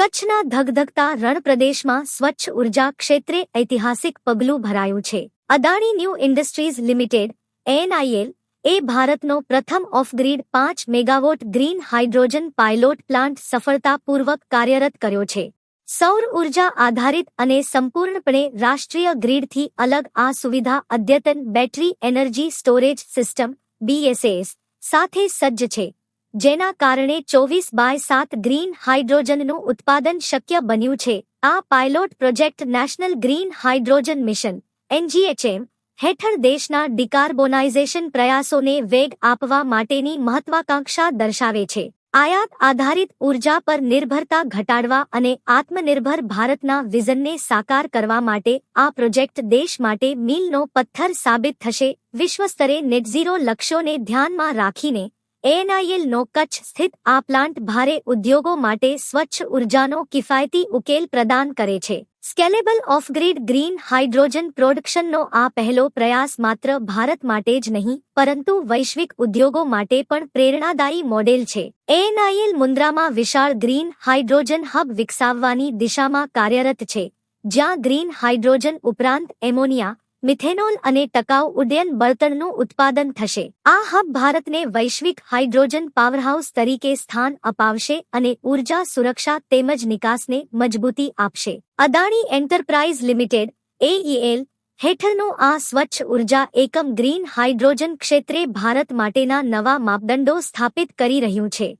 કચ્છના ધગધગતા રણ પ્રદેશમાં સ્વચ્છ ઊર્જા ક્ષેત્રે ઐતિહાસિક પગલું ભરાયું છે. Adani new industries limited, NIL, એ ભારતનો પ્રથમ ઓફ-ગ્રીડ પાંચ megawatt green hydrogen pilot plant સફળતાપૂર્વક કાર્યરત કર્યો છે. સૌર ઊર્જા આધારિત અને સંપૂર્ણપણે રાષ્ટ્રીય ગ્રીડથી અલગ આ સુવિધા અદ્યતન battery energy storage system, BSS, સાથે સજ્જ છે. જેના કારણે ચોવીસ બાય સાત ગ્રીન હાઇડ્રોજનનું ઉત્પાદન શક્ય બન્યું છે. આ pilot project national green hydrogen mission, NGHM, હેઠળ દેશના ડિકાર્બોનાઇઝેશન પ્રયાસોને વેગ આપવા માટેની મહત્વાકાંક્ષા દર્શાવે છે. આયાત આધારિત ઊર્જા પર નિર્ભરતા ઘટાડવા અને આત્મનિર્ભર ભારતના વિઝનને સાકાર કરવા માટે આ પ્રોજેક્ટ દેશ માટે મીલનો પથ્થર સાબિત થશે. વિશ્વસ્તરે નેટઝીરો લક્ષ્યોને ધ્યાનમાં રાખીને એએનઆઈએલ નો કચ્છ સ્થિત આ પ્લાન્ટ ભારે ઉદ્યોગો માટે સ્વચ્છ ઉર્જાનો કિફાયતી ઉકેલ પ્રદાન કરે છે. Scalable off grid green hydrogen પ્રોડક્શનનો આ પહેલો પ્રયાસ માત્ર ભારત માટે જ નહીં, પરંતુ વૈશ્વિક ઉદ્યોગો માટે પણ પ્રેરણાદાયી મોડેલ છે. એનઆઈએલ મુન્દ્રામાં વિશાળ ગ્રીન હાઇડ્રોજન હબ વિકસાવવાની દિશામાં કાર્યરત છે, જ્યાં ગ્રીન હાઇડ્રોજન ઉપરાંત એમોનિયા મિથેનોલ અને ટકાઉ ઉડ્ડયન બળતણનું ઉત્પાદન થશે. આ હબ ભારતને વૈશ્વિક હાઇડ્રોજન પાવરહાઉસ તરીકે સ્થાન અપાવશે અને ઊર્જા સુરક્ષા તેમજ નિકાસને મજબૂતી આપશે. અદાણી એન્ટરપ્રાઇઝ લિમિટેડ એઈએલ હેઠળનું આ સ્વચ્છ ઊર્જા એકમ ગ્રીન હાઇડ્રોજન ક્ષેત્રે ભારત માટેના નવા માપદંડો સ્થાપિત કરી રહ્યું છે.